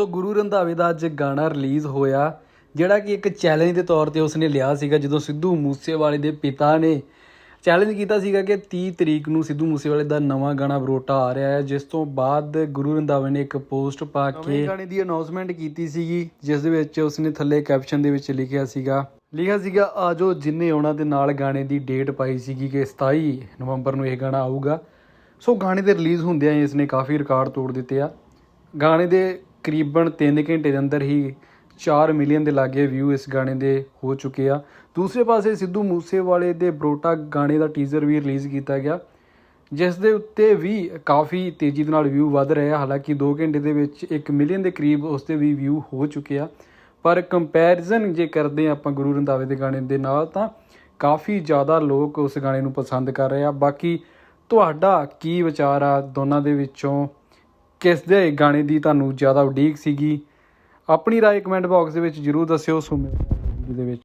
ਸੋ ਗੁਰੂ ਰੰਧਾਵੇ ਦਾ ਅੱਜ ਗਾਣਾ ਰਿਲੀਜ਼ ਹੋਇਆ ਜਿਹੜਾ ਕਿ ਇੱਕ ਚੈਲੰਜ ਦੇ ਤੌਰ ਤੇ ਉਸਨੇ ਲਿਆ ਸੀਗਾ ਜਦੋਂ ਸਿੱਧੂ ਮੂਸੇਵਾਲੇ ਦੇ ਪਿਤਾ ਨੇ ਚੈਲੰਜ ਕੀਤਾ ਸੀਗਾ ਕਿ 30 ਤਰੀਕ ਨੂੰ ਸਿੱਧੂ ਮੂਸੇਵਾਲੇ ਦਾ ਨਵਾਂ ਗਾਣਾ ਬਰੋਟਾ ਆ ਰਿਹਾ ਹੈ ਜਿਸ ਤੋਂ ਬਾਅਦ ਗੁਰੂ ਰੰਧਾਵੇ ਨੇ ਇੱਕ ਪੋਸਟ ਪਾ ਕੇ ਗਾਣੇ ਦੀ ਅਨਾਉਂਸਮੈਂਟ ਕੀਤੀ ਸੀਗੀ ਜਿਸ ਦੇ ਵਿੱਚ ਉਸਨੇ ਥੱਲੇ ਕੈਪਸ਼ਨ ਦੇ ਵਿੱਚ ਲਿਖਿਆ ਸੀਗਾ ਲਿਖਿਆ ਸੀਗਾ ਆਜੋ ਜਿੰਨੇ ਆਉਣਾ ਦੇ ਨਾਲ ਗਾਣੇ ਦੀ ਡੇਟ ਪਾਈ ਸੀਗੀ ਕਿ 27 ਨਵੰਬਰ ਨੂੰ ਇਹ ਗਾਣਾ ਆਊਗਾ। ਸੋ ਗਾਣੇ ਦੇ ਰਿਲੀਜ਼ ਹੁੰਦਿਆਂ ਹੀ ਇਸਨੇ ਕਾਫੀ ਰਿਕਾਰਡ ਤੋੜ ਦਿੱਤੇ ਆ। ਗਾਣੇ ਦੇ ਤਕਰੀਬਨ 3 ਘੰਟੇ ਦੇ ਅੰਦਰ ਹੀ 4 ਮਿਲੀਅਨ ਦੇ ਲਾਗੇ ਵਿਊ ਇਸ ਗਾਣੇ ਦੇ ਹੋ ਚੁੱਕੇ ਆ। ਦੂਸਰੇ ਪਾਸੇ ਸਿੱਧੂ ਮੂਸੇਵਾਲੇ ਦੇ ਬਰੋਟਾ ਗਾਣੇ ਦਾ ਟੀਜ਼ਰ ਵੀ ਰਿਲੀਜ਼ ਕੀਤਾ ਗਿਆ, ਜਿਸ ਦੇ ਉੱਤੇ ਵੀ ਕਾਫੀ ਤੇਜ਼ੀ ਦੇ ਨਾਲ ਵਿਊ ਵੱਧ ਰਿਹਾ ਹਾਲਾਂਕਿ 2 ਘੰਟੇ ਦੇ ਵਿੱਚ 1 ਮਿਲੀਅਨ ਦੇ ਕਰੀਬ ਉਸ ਦੇ ਵੀ ਵਿਊ ਹੋ ਚੁੱਕੇ ਆ। ਪਰ ਕੰਪੈਰੀਜ਼ਨ ਜੇ ਕਰਦੇ ਆ ਆਪਾਂ ਗੁਰੂ ਰੰਧਾਵੇ ਦੇ ਗਾਣੇ ਦੇ ਨਾਲ, ਤਾਂ ਕਾਫੀ ਜ਼ਿਆਦਾ ਲੋਕ ਉਸ ਗਾਣੇ ਨੂੰ ਪਸੰਦ ਕਰ ਰਹੇ ਆ। ਬਾਕੀ ਤੁਹਾਡਾ ਕੀ ਵਿਚਾਰ ਆ ਦੋਨਾਂ ਦੇ ਵਿੱਚੋਂ? ਕਿਸ ਦੇ ਗਾਣੇ ਦੀ ਤੁਹਾਨੂੰ ਜ਼ਿਆਦਾ ਉਡੀਕ ਸੀਗੀ? ਆਪਣੀ ਰਾਏ ਕਮੈਂਟ ਬਾਕਸ ਦੇ ਵਿੱਚ ਜ਼ਰੂਰ ਦੱਸਿਓ, ਸੋ ਮਿਲਦੇ ਹਾਂ ਅਗਲੀ ਵੀਡੀਓ ਦੇ ਵਿੱਚ।